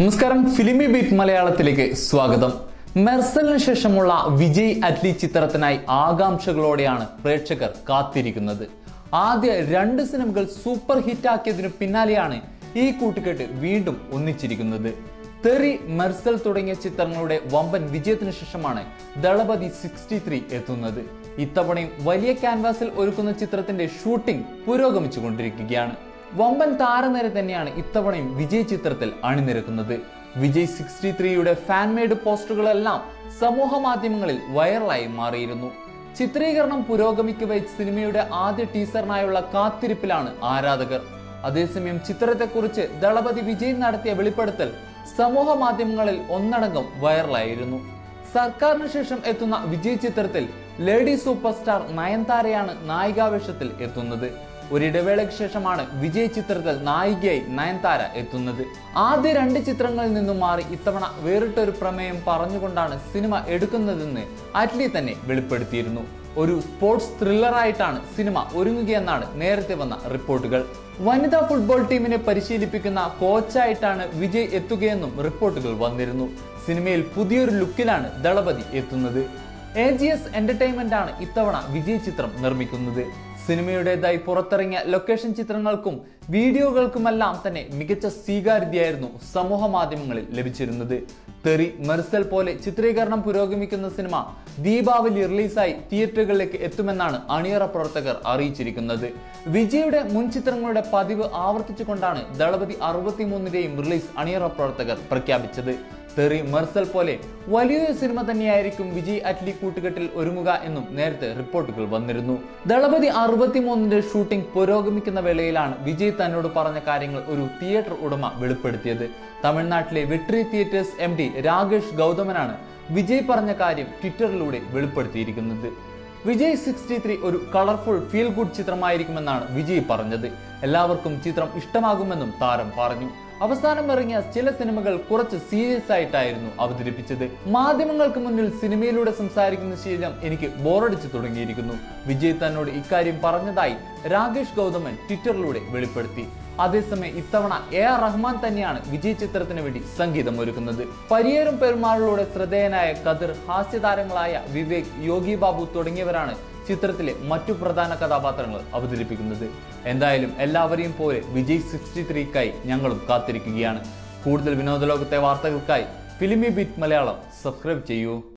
നമസ്കാരം. ഫിലിമി ബീറ്റ് മലയാളത്തിലേക്ക് സ്വാഗതം. മെർസലിന് ശേഷമുള്ള വിജയ് അറ്റ്ലി ചിത്രത്തിനായി ആകാംക്ഷകളോടെയാണ് പ്രേക്ഷകർ കാത്തിരിക്കുന്നത്. ആദ്യ രണ്ട് സിനിമകൾ സൂപ്പർ ഹിറ്റ് ഹിറ്റാക്കിയതിനു പിന്നാലെയാണ് ഈ കൂട്ടുകെട്ട് വീണ്ടും ഒന്നിച്ചിരിക്കുന്നത്. തെറി മെർസൽ തുടങ്ങിയ ചിത്രങ്ങളുടെ വമ്പൻ വിജയത്തിന് ശേഷമാണ് ദളപതി സിക്സ്റ്റി ത്രീ എത്തുന്നത്. ഇത്തവണയും വലിയ ക്യാൻവാസിൽ ഒരുക്കുന്ന ചിത്രത്തിന്റെ ഷൂട്ടിംഗ് പുരോഗമിച്ചുകൊണ്ടിരിക്കുകയാണ്. വമ്പൻ താരനിര തന്നെയാണ് ഇത്തവണയും വിജയ് ചിത്രത്തിൽ അണിനിരക്കുന്നത്. വിജയ് സിക്സ്റ്റി ത്രീയുടെ ഫാൻമെയ്ഡ് പോസ്റ്ററുകളെല്ലാം സമൂഹ മാധ്യമങ്ങളിൽ വൈറലായി മാറിയിരുന്നു. ചിത്രീകരണം പുരോഗമിക്കവേ സിനിമയുടെ ആദ്യ ടീസറിനായുള്ള കാത്തിരിപ്പിലാണ് ആരാധകർ. അതേസമയം ചിത്രത്തെക്കുറിച്ച് ദളപതി വിജയ് നടത്തിയ വെളിപ്പെടുത്തൽ സമൂഹ മാധ്യമങ്ങളിൽ ഒന്നടങ്കം വൈറലായിരുന്നു. സർക്കാരിന് ശേഷം എത്തുന്ന വിജയ് ചിത്രത്തിൽ ലേഡി സൂപ്പർ സ്റ്റാർ നയൻതാരയാണ് നായികാവേഷത്തിൽ എത്തുന്നത്. ഒരിടവേളയ്ക്ക് ശേഷമാണ് വിജയ് ചിത്രത്തിൽ നായികയായി നയൻതാര എത്തുന്നത്. ആദ്യ രണ്ട് ചിത്രങ്ങളിൽ നിന്നും മാറി ഇത്തവണ വേറിട്ടൊരു പ്രമേയം പറഞ്ഞുകൊണ്ടാണ് സിനിമ എടുക്കുന്നതെന്ന് അറ്റ്ലി തന്നെ വെളിപ്പെടുത്തിയിരുന്നു. ഒരു സ്പോർട്സ് ത്രില്ലറായിട്ടാണ് സിനിമ ഒരുങ്ങുകയെന്നാണ് നേരത്തെ വന്ന റിപ്പോർട്ടുകൾ. വനിതാ ഫുട്ബോൾ ടീമിനെ പരിശീലിപ്പിക്കുന്ന കോച്ചായിട്ടാണ് വിജയ് എത്തുകയെന്നും റിപ്പോർട്ടുകൾ വന്നിരുന്നു. സിനിമയിൽ പുതിയൊരു ലുക്കിലാണ് ദളപതി എത്തുന്നത്. എ ജി എസ് എന്റർടൈൻമെന്റ് ആണ് ഇത്തവണ വിജയ് ചിത്രം നിർമ്മിക്കുന്നത്. സിനിമയുടേതായി പുറത്തിറങ്ങിയ ലൊക്കേഷൻ ചിത്രങ്ങൾക്കും വീഡിയോകൾക്കുമെല്ലാം തന്നെ മികച്ച സ്വീകാര്യതയായിരുന്നു സമൂഹ മാധ്യമങ്ങളിൽ ലഭിച്ചിരുന്നത്. തെറി മെർസൽ പോലെ ചിത്രീകരണം പുരോഗമിക്കുന്ന സിനിമ ദീപാവലി റിലീസായി തിയേറ്ററുകളിലേക്ക് എത്തുമെന്നാണ് അണിയറ പ്രവർത്തകർ അറിയിച്ചിരിക്കുന്നത്. വിജയുടെ മുൻ ചിത്രങ്ങളുടെ പതിവ് ആവർത്തിച്ചുകൊണ്ടാണ് ദളപതി അറുപത്തിമൂന്നിന്റെയും റിലീസ് അണിയറ പ്രവർത്തകർ പ്രഖ്യാപിച്ചത്. തെറി മെർസൽ പോലെ വലിയൊരു സിനിമ തന്നെയായിരിക്കും വിജയ് അറ്റ്ലി കൂട്ടുകെട്ടിൽ ഒരുങ്ങുക എന്നും നേരത്തെ റിപ്പോർട്ടുകൾ വന്നിരുന്നു. ദളപതി അറുപത്തിമൂന്നിന്റെ ഷൂട്ടിംഗ് പുരോഗമിക്കുന്ന വേളയിലാണ് വിജയ് തന്നോട് പറഞ്ഞ കാര്യങ്ങൾ ഒരു തിയേറ്റർ ഉടമ വെളിപ്പെടുത്തിയത്. തമിഴ്നാട്ടിലെ വെട്രി തിയേറ്റേഴ്സ് എം രാകേഷ് ഗൗതമനാണ് വിജയ് പറഞ്ഞ കാര്യം ട്വിറ്ററിലൂടെ വെളിപ്പെടുത്തിയിരിക്കുന്നത്. വിജയ് സിക്സ്റ്റി ത്രീ ഒരു കളർഫുൾ ഫീൽ ഗുഡ് ചിത്രമായിരിക്കുമെന്നാണ് വിജയ് പറഞ്ഞത്. എല്ലാവർക്കും ചിത്രം ഇഷ്ടമാകുമെന്നും താരം പറഞ്ഞു. അവസാനം ഇറങ്ങിയ ചില സിനിമകൾ കുറച്ച് സീരിയസ് ആയിട്ടായിരുന്നു അവതരിപ്പിച്ചത്. മാധ്യമങ്ങൾക്ക് മുന്നിൽ സിനിമയിലൂടെ സംസാരിക്കുന്ന ശീലം എനിക്ക് ബോറടിച്ചു തുടങ്ങിയിരിക്കുന്നു. വിജയ് തന്നോട് ഇക്കാര്യം പറഞ്ഞതായി രാകേഷ് ഗൗതമൻ ട്വിറ്ററിലൂടെ വെളിപ്പെടുത്തി. അതേസമയം ഇത്തവണ എ ആർ റഹ്മാൻ തന്നെയാണ് വിജയ് ചിത്രത്തിന് വേണ്ടി സംഗീതം ഒരുക്കുന്നത്. പരിയേറും പെരുമാളിലൂടെ ശ്രദ്ധേയനായ കതിർ ഹാസ്യതാരങ്ങളായ വിവേക് യോഗി ബാബു തുടങ്ങിയവരാണ് ചിത്രത്തിലെ മറ്റു പ്രധാന കഥാപാത്രങ്ങൾ അവതരിപ്പിക്കുന്നത്. എന്തായാലും എല്ലാവരെയും പോലെ വിജയ് സിക്സ്റ്റി ത്രീക്കായി ഞങ്ങളും കാത്തിരിക്കുകയാണ്. കൂടുതൽ വിനോദലോകത്തെ വാർത്തകൾക്കായി ഫിലിമി ബീറ്റ് മലയാളം സബ്സ്ക്രൈബ് ചെയ്യൂ.